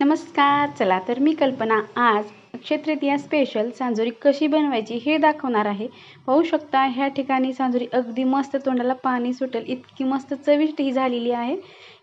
नमस्कार चला तर मी कल्पना आज अक्षय तृतीया स्पेशल सांजोरी कशी बनवायची हे दाखवणार आहे. पाहू शकता ह्या ठिकाणी सांजोरी अगदी मस्त तोंडाला पाणी सुटेल इतकी मस्त चविष्ट ही झालेली आहे.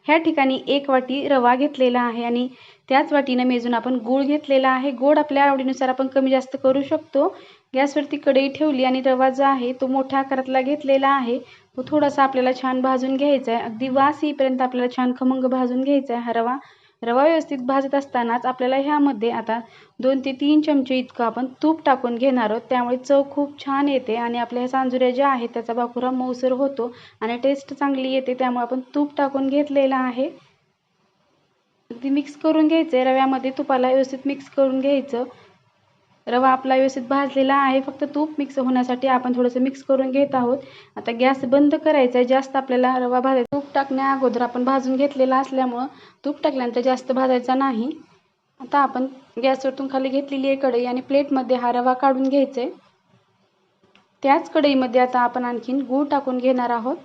ह्या ठिकाणी एक वाटी रवा घेतलेला आहे आणि त्याच वाटीनं मेजून आपण गूळ घेतलेला आहे. गोड आपल्या आवडीनुसार आपण कमी जास्त करू शकतो. गॅसवरती कढई ठेवली आणि रवा जो आहे तो मोठ्या आकारातला घेतलेला आहे. तो थोडासा आपल्याला छान भाजून घ्यायचा आहे. अगदी वास येईपर्यंत आपल्याला छान खमंग भाजून घ्यायचा आहे हा रवा. रवा व्यवस्थित भाजत असतानाच आपल्याला ह्यामध्ये आता दोन ते तीन चमचे इतकं आपण तूप टाकून घेणार आहोत. त्यामुळे चव खूप छान येते आणि आपल्या ह्या सांजुऱ्या ज्या आहेत त्याचा बाकुरा मऊसर होतो आणि टेस्ट चांगली येते. त्यामुळे आपण तूप टाकून घेतलेलं आहे. अगदी मिक्स करून घ्यायचं आहे रव्यामध्ये तुपाला व्यवस्थित मिक्स करून घ्यायचं. रवा आपला व्यवस्थित भाजलेला आहे. फक्त तूप मिक्स होण्यासाठी आपण थोडंसं मिक्स करून घेत आहोत. आता गॅस बंद करायचा आहे. जास्त आपल्याला रवा भाजायचा तूप टाकण्या अगोदर आपण भाजून घेतलेला असल्यामुळं तूप टाकल्यानंतर जास्त भाजायचा नाही. आता आपण गॅसवरतून खाली घेतलेली आहे कढई आणि प्लेटमध्ये हा रवा काढून घ्यायचा आहे त्याच कढईमध्ये आता आपण आणखीन गूळ टाकून घेणार आहोत.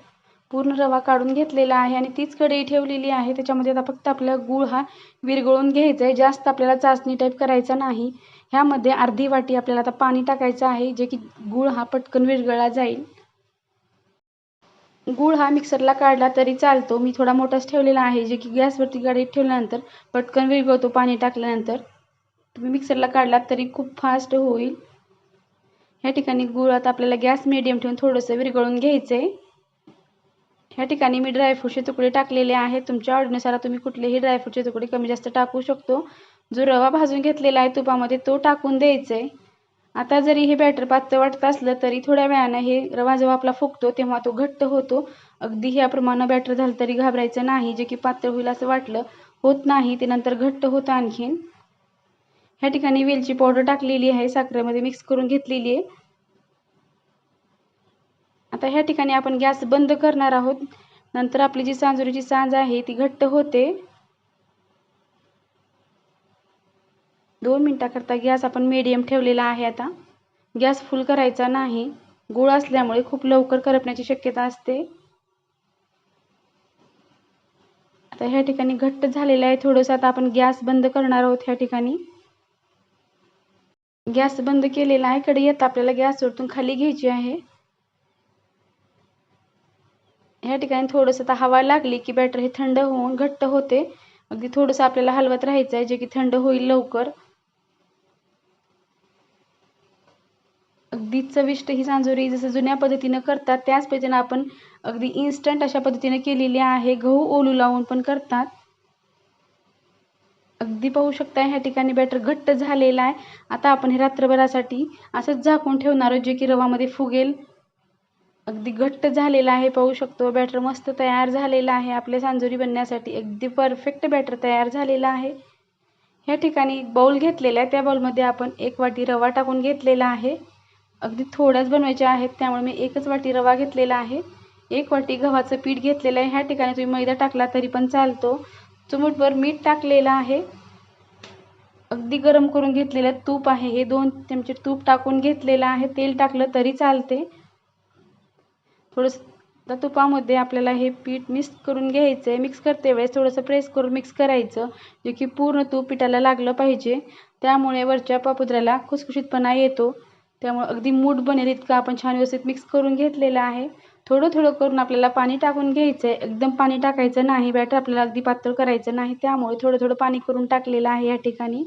पूर्ण रवा काढून घेतलेला आहे आणि तीच कढई ठेवलेली आहे. त्याच्यामध्ये आता फक्त आपल्याला गूळ हा विरघळून घ्यायचा आहे. जास्त आपल्याला चाचणी टाईप करायचा नाही. ह्यामध्ये अर्धी वाटी आपल्याला आता पाणी टाकायचं आहे जे की गूळ हा पटकन विरघळला जाईल. गूळ हा मिक्सरला काढला तरी चालतो. मी थोडा मोठाच ठेवलेला आहे जे की गॅसवरती गाडीत ठेवल्यानंतर पटकन विरघळतो पाणी टाकल्यानंतर. तुम्ही मिक्सरला काढलात तरी खूप फास्ट होईल. ह्या ठिकाणी गूळ आता आपल्याला गॅस मिडियम ठेवून थोडंसं विरघळून घ्यायचं आहे ह्या ठिकाणी मी ड्रायफ्रूटचे तुकडे टाकलेले आहेत. तुमच्या आवडीनुसार तुम्ही कुठलेही ड्रायफ्रूटचे तुकडे कमी जास्त टाकू शकतो. जो रवा भाजून घेतलेला आहे तुपामध्ये तो टाकून द्यायचा आहे आता जरी हे बॅटर पातळ वाटत असलं तरी थोड्या वेळानं हे रवा जेव्हा आपला फुगतो तेव्हा तो घट्ट होतो. अगदी ह्याप्रमाणे बॅटर झालं तरी घाबरायचं नाही जे की पातळ होईल असं वाटलं होत नाही ते नंतर घट्ट होतं आणखीन. ह्या ठिकाणी वेलची पावडर टाकलेली आहे साखरेमध्ये मिक्स करून घेतलेली आहे. आता ह्या ठिकाणी आपण गॅस बंद करणार आहोत. नंतर आपली जी सांजुरीची सांज आहे ती घट्ट होते. दोन मिनटाकरता गॅस आपण मीडियम ठेवलेला आहे आता. गॅस फुल करायचा नाही. गुळ असल्यामुळे खूप लवकर करपण्याची शक्यता असते. आता ह्या ठिकाणी घट्ट झालेलं आहे. थोडंसं आता आपण गॅस बंद करणार आहोत ह्या ठिकाणी. गॅस बंद केलेला आहे. कढई आता आपल्याला गॅस सोडून खाली घ्यायची आहे. ह्या ठिकाणी थोडंसं आता हवा लागली की बॅटर हे थंड होऊन घट्ट होते. अगदी थोडंसं आपल्याला हलवत राहायचं आहे जे की थंड होईल लवकर. अगदी चविष्ट ही सांजोरी जसं जुन्या पद्धतीनं करतात त्याच पद्धतीनं आपण अगदी इन्स्टंट अशा पद्धतीने केलेली आहे. गहू ओलू लावून पण करतात. अगदी पाहू शकता ह्या ठिकाणी बॅटर घट्ट झालेला आहे. आता आपण हे रात्रभरासाठी असंच झाकून ठेवणार आहोत जे की रवामध्ये फुगेल. अगदी घट्ट झालेला आहे पाहू शकतो. बॅटर मस्त तयार झालेला आहे. आपल्या सांजोरी बनण्यासाठी अगदी परफेक्ट बॅटर तयार झालेला आहे. ह्या ठिकाणी बाऊल घेतलेला आहे. त्या बाऊलमध्ये आपण एक वाटी रवा टाकून घेतलेला आहे. अगदी थोड्याच बनवायच्या आहेत त्यामुळे मी एकच वाटी रवा घेतलेला आहे. एक वाटी गव्हाचं पीठ घेतलेलं आहे. ह्या ठिकाणी तुम्ही मैदा टाकला तरी पण चालतो. चुमटभर मीठ टाकलेलं आहे. अगदी गरम करून घेतलेलं तूप आहे. हे दोन चमचे तूप टाकून घेतलेलं आहे. तेल टाकलं तरी चालते. थोडंसं तुपामध्ये आपल्याला हे पीठ मिक्स करून घ्यायचं आहे मिक्स करते वेळेस थोडंसं प्रेस करून मिक्स करायचं जे की पूर्ण तूप पिठाला लागलं पाहिजे. त्यामुळे वरच्या पापुद्राला खुसखुशीतपणा येतो. त्यामुळे अगदी मूठ बनेल इतकं आपण छान व्यवस्थित मिक्स करून घेतलेलं आहे. थोडं थोडं करून आपल्याला पाणी टाकून घ्यायचं आहे एकदम पाणी टाकायचं नाही. बॅटर आपल्याला अगदी पातळ करायचं नाही. त्यामुळे थोडं थोडं पाणी करून टाकलेलं आहे या ठिकाणी.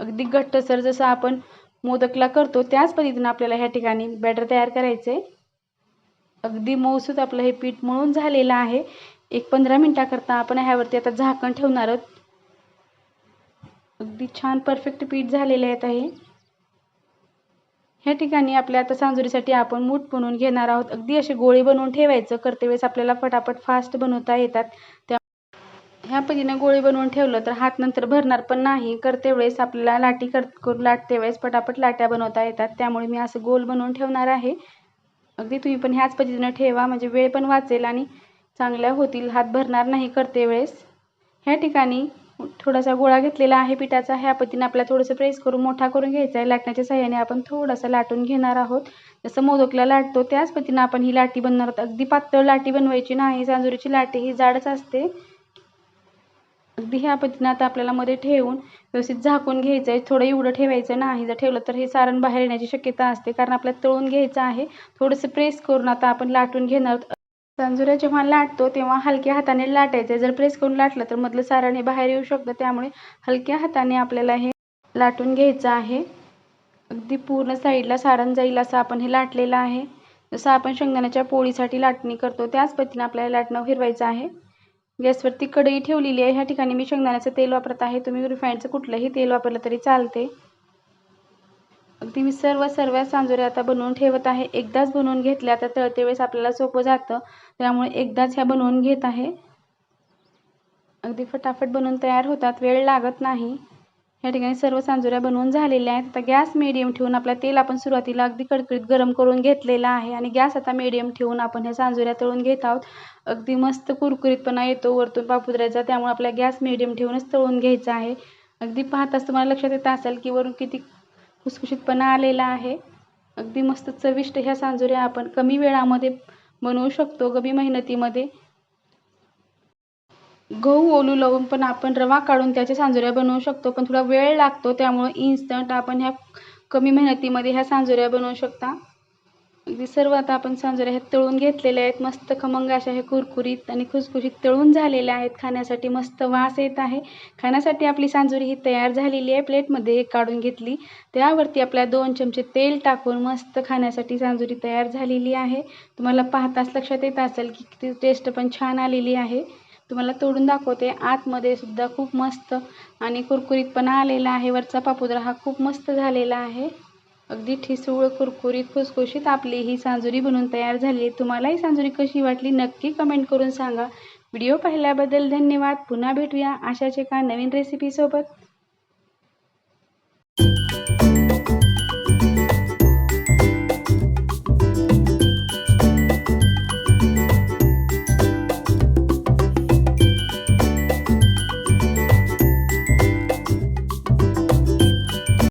अगदी घट्टसर जसं आपण मोदकला करतो त्याच पद्धतीनं आपल्याला ह्या ठिकाणी बॅटर तयार करायचं आहे अगदी मऊसूत आपलं हे पीठ मळून झालेलं आहे. एक पंधरा मिनटाकरता आपण ह्यावरती आता झाकण ठेवणार आहोत. अगदी छान परफेक्ट पीठ झालेलं आहे आता हे. ह्या ठिकाणी आपल्या आता सांजुरीसाठी आपण मूठ बनवून घेणार आहोत. अगदी असे गोळे बनवून ठेवायचं. करते वेळेस आपल्याला फटाफट फास्ट बनवता येतात. त्या ह्या पद्धतीने गोळे बनवून ठेवलं तर हात नंतर भरणार पण नाही. करते वेळेस आपल्याला लाटी कर करू लाटते वेळेस पटापट लाट्या बनवता येतात. त्यामुळे मी असं गोल बनवून ठेवणार आहे. अगदी तुम्ही पण ह्याच पद्धतीनं ठेवा. म्हणजे वेळ पण वाचेल आणि चांगल्या होतील. हात भरणार नाही करते वेळेस. ह्या ठिकाणी थोडासा गोळा घेतलेला आहे पिठाचा. ह्या पद्धतीने आपल्याला थोडंसं प्रेस करून मोठा करून घ्यायचा आहे. लाटण्याच्या सहाय्याने आपण थोडासा लाटून घेणार आहोत. जसं मोदकला लाटतो त्याच पद्धतीनं आपण ही लाटी बनणार आहोत. अगदी पातळ लाटी बनवायची नाही. सांजुरीची लाटी ही जाडच असते. अगदी ह्या पद्धतीनं आता आपल्याला मध्ये ठेवून व्यवस्थित झाकून घ्यायचं आहे. थोडं एवढं ठेवायचं नाही. जर ठेवलं तर हे सारण बाहेर येण्याची शक्यता असते. कारण आपल्याला तळून घ्यायचं आहे. थोडंसं प्रेस करून आता आपण लाटून घेणार आहोत. जेव्हा लाटतो तेव्हा हलक्या हाताने लाटायचं. जर प्रेस करून लाटलं तर मधलं सारण हे बाहेर येऊ शकतं. त्यामुळे हलक्या हाताने आपल्याला हे लाटून घ्यायचं आहे. अगदी पूर्ण साईडला सारण जाईल असं आपण हे लाटलेलं आहे. जसं आपण शेंगदाण्याच्या पोळीसाठी लाटणी करतो त्याच पद्धतीने आपल्याला लाटणं फिरवायचं आहे. गॅसवरती कढई ठेवलेली आहे. ह्या ठिकाणी मी शेंगदाण्याचं तेल वापरत आहे. तुम्ही रिफाईंडचं कुठलंही तेल वापरलं तरी चालते. अगदी मी सर्व सर्व सांजोऱ्या आता बनवून ठेवत आहे. एकदाच बनवून घेतल्या तर तळते वेळेस आपल्याला सोपं जातं. त्यामुळे एकदाच ह्या बनवून घेत आहे. अगदी फटाफट बनवून तयार होतात. वेळ लागत नाही. या ठिकाणी सर्व सांजोऱ्या बनवून झालेल्या आहेत. आता गॅस मिडियम ठेवून आपलं तेल आपण सुरुवातीला अगदी कडकडीत गरम करून घेतलेला आहे आणि गॅस आता मिडियम ठेवून आपण ह्या सांजोऱ्या तळून घेत आहोत. अगदी मस्त कुरकुरीतपणा येतो वरतून पापुद्र्याचा. त्यामुळे आपल्या गॅस मिडियम ठेवूनच तळून घ्यायचा आहे. अगदी पाहताच तुम्हाला लक्षात येत असेल की वरून किती खुसखुशीतपणा आलेला आहे. अगदी मस्त चविष्ट ह्या सांजोऱ्या आपण कमी वेळामध्ये बनवू शकतो कमी मेहनतीमध्ये. गहू ओलू लावून पण आपण रवा काढून त्याच्या सांजोऱ्या बनवू शकतो पण थोडा वेळ लागतो त्यामुळे इन्स्टंट आपण ह्या कमी मेहनतीमध्ये ह्या सांजोऱ्या बनवू शकता. अगदी सर्व आता आपण सांजोऱ्या ह्या तळून घेतलेल्या आहेत. मस्त खमंग अशा हे कुरकुरीत आणि खुसखुशीत तळून झालेल्या आहेत. खाण्यासाठी मस्त वास येत आहे. खाण्यासाठी आपली सांजोरी ही तयार झालेली आहे. प्लेटमध्ये एक काढून घेतली. त्यावरती आपल्या दोन चमचे तेल टाकून मस्त खाण्यासाठी सांजोरी तयार झालेली आहे. तुम्हाला पाहताच लक्षात येत असेल की ती टेस्ट पण छान आलेली आहे. तुम्हाला तोडून दाखवते. आतमध्ये सुद्धा खूप मस्त आणि कुरकुरीतपणा आलेला आहे. वरचा पापुद्रा हा खूप मस्त झालेला आहे. अगदी ठिसूळ कुरकुरीत खुसखुशीत आपली ही सांजुरी बनून तयार झाली. तुम्हाला ही सांजुरी कशी वाटली नक्की कमेंट करून सांगा. व्हिडिओ पाहिल्याबद्दल धन्यवाद. पुन्हा भेटूया अशाच एका नवीन रेसिपीसोबत